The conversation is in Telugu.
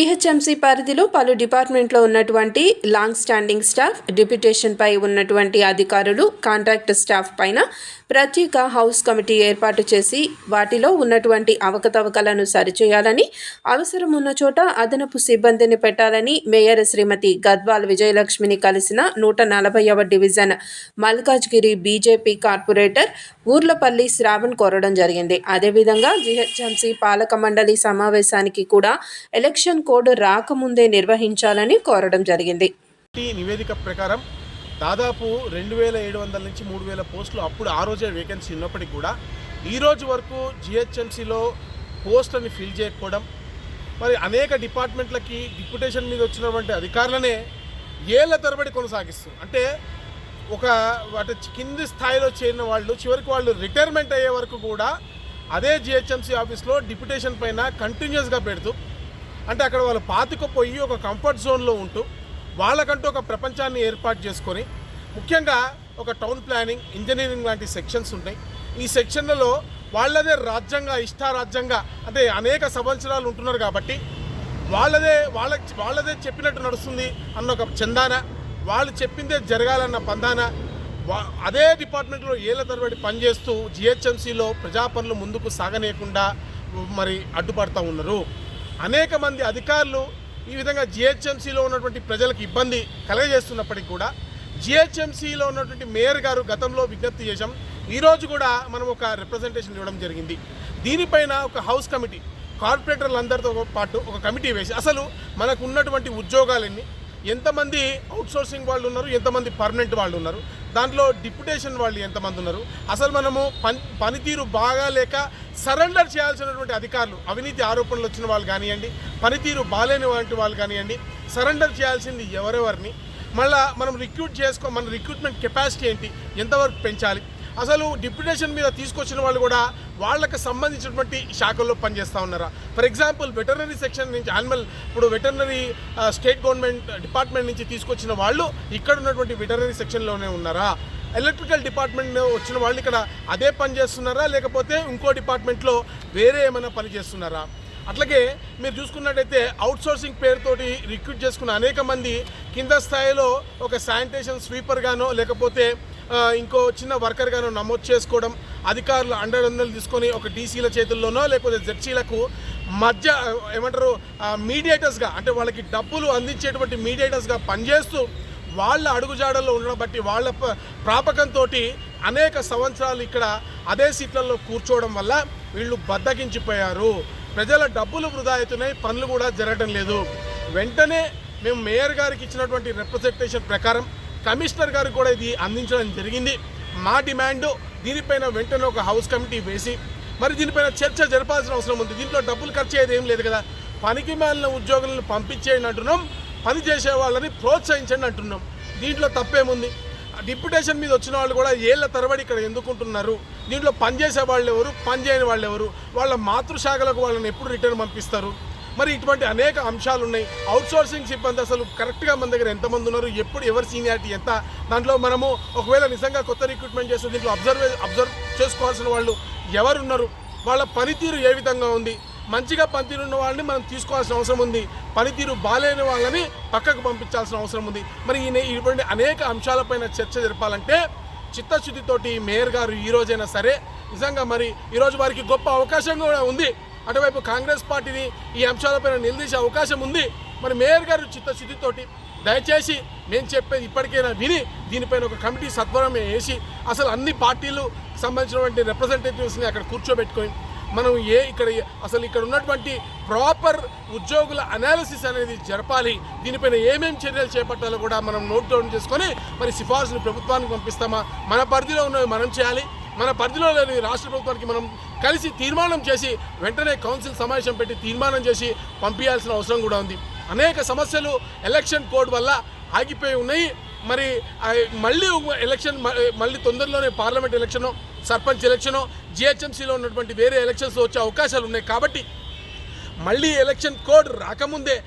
జీహెచ్ఎంసీ పరిధిలో పలు డిపార్ట్మెంట్లో ఉన్నటువంటి లాంగ్ స్టాండింగ్ స్టాఫ్ డిప్యుటేషన్పై ఉన్నటువంటి అధికారులు కాంట్రాక్ట్ స్టాఫ్ పైన ప్రత్యేక హౌస్ కమిటీ ఏర్పాటు చేసి వాటిలో ఉన్నటువంటి అవకతవకలను సరిచేయాలని అవసరం ఉన్న చోట అదనపు సిబ్బందిని పెట్టాలని మేయర్ శ్రీమతి గద్వాల్ విజయలక్ష్మిని కలిసిన నూట నలభైవ division Malkajgiri BJP corporator Urlapalli Shravan కోరడం జరిగింది. అదేవిధంగా జీహెచ్ఎంసీ పాలక మండలి సమావేశానికి కూడా ఎలక్షన్ కోడ్ రాకముందే నిర్వహించాలని కోరడం జరిగింది. నివేదిక ప్రకారం దాదాపు రెండు వేల ఏడు వందల నుంచి మూడు వేల పోస్టులు అప్పుడు ఆ రోజే వేకెన్సీ ఉన్నప్పటికీ కూడా ఈ రోజు వరకు జిహెచ్ఎంసీలో పోస్టులని ఫిల్ చేయకపోవడం మరి అనేక డిపార్ట్మెంట్లకి డిప్యుటేషన్ మీద వచ్చినటువంటి అధికారులనే ఏళ్ళ తరబడి కొనసాగిస్తుంది అంటే ఒక వాటి కింది స్థాయిలో చేరిన వాళ్ళు చివరికి వాళ్ళు రిటైర్మెంట్ అయ్యే వరకు కూడా అదే జిహెచ్ఎంసీ ఆఫీస్లో డిప్యుటేషన్ పైన కంటిన్యూస్గా పెడుతూ అంటే అక్కడ వాళ్ళు పాతుకుపోయి ఒక కంఫర్ట్ జోన్లో ఉంటూ వాళ్ళకంటూ ఒక ప్రపంచాన్ని ఏర్పాటు చేసుకొని ముఖ్యంగా ఒక టౌన్ ప్లానింగ్ ఇంజనీరింగ్ లాంటి సెక్షన్స్ ఉంటాయి ఈ సెక్షన్లలో వాళ్ళదే రాజ్యంగా ఇష్టారాజ్యంగా అంటే అనేక సంవత్సరాలు ఉంటున్నారు కాబట్టి వాళ్ళదే వాళ్ళ వాళ్ళదే చెప్పినట్టు నడుస్తుంది అన్న ఒక చందాన వాళ్ళు చెప్పిందే జరగాలన్న పందాన వా- అదే డిపార్ట్మెంట్లో ఏళ్ళ తరబడి పనిచేస్తూ జిహెచ్ఎంసీలో ప్రజా పనులు ముందుకు సాగనీయకుండా మరి అడ్డుపడతా ఉన్నారు. అనేక మంది అధికారులు ఈ విధంగా జిహెచ్ఎంసీలో ఉన్నటువంటి ప్రజలకు ఇబ్బంది కలగజేస్తున్నప్పటికీ కూడా జిహెచ్ఎంసీలో ఉన్నటువంటి మేయర్ గారు గతంలో విజ్ఞప్తి చేశాం. ఈరోజు కూడా మనం ఒక రిప్రజెంటేషన్ ఇవ్వడం జరిగింది. దీనిపైన ఒక హౌస్ కమిటీ కార్పొరేటర్లందరితో పాటు ఒక కమిటీ వేసి అసలు మనకు ఉన్నటువంటి ఉద్యోగాలన్నీ ఎంతమంది అవుట్సోర్సింగ్ వాళ్ళు ఉన్నారు ఎంతమంది పర్మనెంట్ వాళ్ళు ఉన్నారు దాంట్లో డిప్యుటేషన్ వాళ్ళు ఎంతమంది ఉన్నారు అసలు మనము పని పనితీరు బాగా లేక సరెండర్ చేయాల్సినటువంటి అధికారులు అవినీతి ఆరోపణలు వచ్చిన వాళ్ళు కానివ్వండి పనితీరు బాలేని వంటి వాళ్ళు కానివ్వండి సరెండర్ చేయాల్సింది ఎవరెవరిని మళ్ళా మనం రిక్రూట్ చేసుకో మన రిక్రూట్మెంట్ కెపాసిటీ ఏంటి ఎంతవరకు పెంచాలి అసలు డిప్యుటేషన్ మీద తీసుకొచ్చిన వాళ్ళు కూడా వాళ్ళకి సంబంధించినటువంటి శాఖల్లో పనిచేస్తూ ఉన్నారా? ఫర్ ఎగ్జాంపుల్ వెటర్నరీ సెక్షన్ నుంచి యానిమల్ ఇప్పుడు వెటర్నరీ స్టేట్ గవర్నమెంట్ డిపార్ట్మెంట్ నుంచి తీసుకొచ్చిన వాళ్ళు ఇక్కడ ఉన్నటువంటి వెటర్నరీ సెక్షన్లోనే ఉన్నారా? ఎలక్ట్రికల్ డిపార్ట్మెంట్ వచ్చిన వాళ్ళు ఇక్కడ అదే పని చేస్తున్నారా? లేకపోతే ఇంకో డిపార్ట్మెంట్లో వేరే ఏమైనా పని చేస్తున్నారా? అట్లాగే మీరు చూసుకున్నట్టయితే అవుట్సోర్సింగ్ పేరుతోటి రిక్రూట్ చేసుకున్న అనేక మంది కింద స్థాయిలో ఒక శానిటేషన్ స్వీపర్గానో లేకపోతే ఇంకో చిన్న వర్కర్గానో నమోదు చేసుకోవడం అధికారులు అండర్ వందలు తీసుకొని ఒక డీసీల చేతుల్లోనో లేకపోతే జడ్సీలకు మధ్య ఏమంటారు మీడియేటర్స్గా అంటే వాళ్ళకి డబ్బులు అందించేటువంటి మీడియేటర్స్గా పనిచేస్తూ వాళ్ళ అడుగుజాడల్లో ఉండడం బట్టి వాళ్ళ ప్రాపకంతో అనేక సంవత్సరాలు ఇక్కడ అదే సీట్లలో కూర్చోవడం వల్ల వీళ్ళు బద్దకించిపోయారు. ప్రజల డబ్బులు వృధా అవుతున్నాయి పనులు కూడా జరగడం లేదు. వెంటనే మేము మేయర్ గారికి ఇచ్చినటువంటి రిప్రజెంటేషన్ ప్రకారం కమిషనర్ గారికి కూడా ఇది అందించడం జరిగింది. మా డిమాండ్ దీనిపైన వెంటనే ఒక హౌస్ కమిటీ వేసి మరి దీనిపైన చర్చ జరపాల్సిన అవసరం ఉంది. దీంట్లో డబ్బులు ఖర్చు అయ్యేది ఏం లేదు కదా. పనికి మాలిన ఉద్యోగులను పంపించేయండి అంటున్నాం. పని చేసే వాళ్ళని ప్రోత్సహించండి అంటున్నాం. దీంట్లో తప్పేముంది? డిప్యుటేషన్ మీద వచ్చిన వాళ్ళు కూడా ఏళ్ళ తరబడి ఇక్కడ ఎందుకుంటున్నారు? దీంట్లో పనిచేసే వాళ్ళు ఎవరు? పనిచేయని వాళ్ళు ఎవరు? వాళ్ళ మాతృశాఖలకు వాళ్ళని ఎప్పుడు రిటర్న్ పంపిస్తారు? మరి ఇటువంటి అనేక అంశాలు ఉన్నాయి. అవుట్సోర్సింగ్ సిబ్బంది అసలు కరెక్ట్గా మన దగ్గర ఎంతమంది ఉన్నారు? ఎప్పుడు ఎవరి సీనియారిటీ ఎంత? దాంట్లో మనము ఒకవేళ నిజంగా కొత్త రిక్రూట్మెంట్ చేస్తే దీంట్లో అబ్జర్వ్ అబ్జర్వ్ చేసుకోవాల్సిన వాళ్ళు ఎవరున్నారు? వాళ్ళ పనితీరు ఏ విధంగా ఉంది? మంచిగా పనితీరు ఉన్న వాళ్ళని మనం తీసుకోవాల్సిన అవసరం ఉంది. పనితీరు బాలేని వాళ్ళని పక్కకు పంపించాల్సిన అవసరం ఉంది. మరి ఈ ఇటువంటి అనేక అంశాలపైన చర్చ జరపాలంటే చిత్తశుద్ధితోటి మేయర్ గారు ఈ రోజైనా సరే నిజంగా మరి ఈరోజు వారికి గొప్ప అవకాశం కూడా ఉంది. అటువైపు కాంగ్రెస్ పార్టీని ఈ అంశాలపైన నిలదీసే అవకాశం ఉంది. మరి మేయర్ గారు చిత్తశుద్ధితోటి దయచేసి నేను చెప్పేది ఇప్పటికైనా విని దీనిపైన ఒక కమిటీ సత్వరం వేసి అసలు అన్ని పార్టీలు సంబంధించినటువంటి రిప్రజెంటేటివ్స్ని అక్కడ కూర్చోబెట్టుకొని మనం ఏ ఇక్కడ అసలు ఇక్కడ ఉన్నటువంటి ప్రాపర్ ఉద్యోగుల అనాలిసిస్ అనేది జరపాలి. దీనిపైన ఏమేమి చర్యలు చేపట్టాలో కూడా మనం నోట్ డౌన్ చేసుకొని మరి సిఫార్సులు ప్రభుత్వానికి పంపిస్తామా? మన పరిధిలో ఉన్నవి మనం చేయాలి. మన పరిధిలో లేని రాష్ట్ర ప్రభుత్వానికి మనం కలిసి తీర్మానం చేసి వెంటనే కౌన్సిల్ సమావేశం పెట్టి తీర్మానం చేసి పంపించాల్సిన అవసరం కూడా ఉంది. అనేక సమస్యలు ఎలక్షన్ కోడ్ వల్ల ఆగిపోయి ఉన్నాయి. మరి మళ్ళీ ఎలక్షన్ మ- మళ్ళీ తొందరలోనే పార్లమెంట్ ఎలక్షను సర్పంచ్ ఎలక్షను జిహెచ్ఎంసీలో ఉన్నటువంటి వేరే ఎలక్షన్స్ వచ్చే అవకాశాలు ఉన్నాయి. కాబట్టి మళ్ళీ ఎలక్షన్ కోడ్ రాకముందే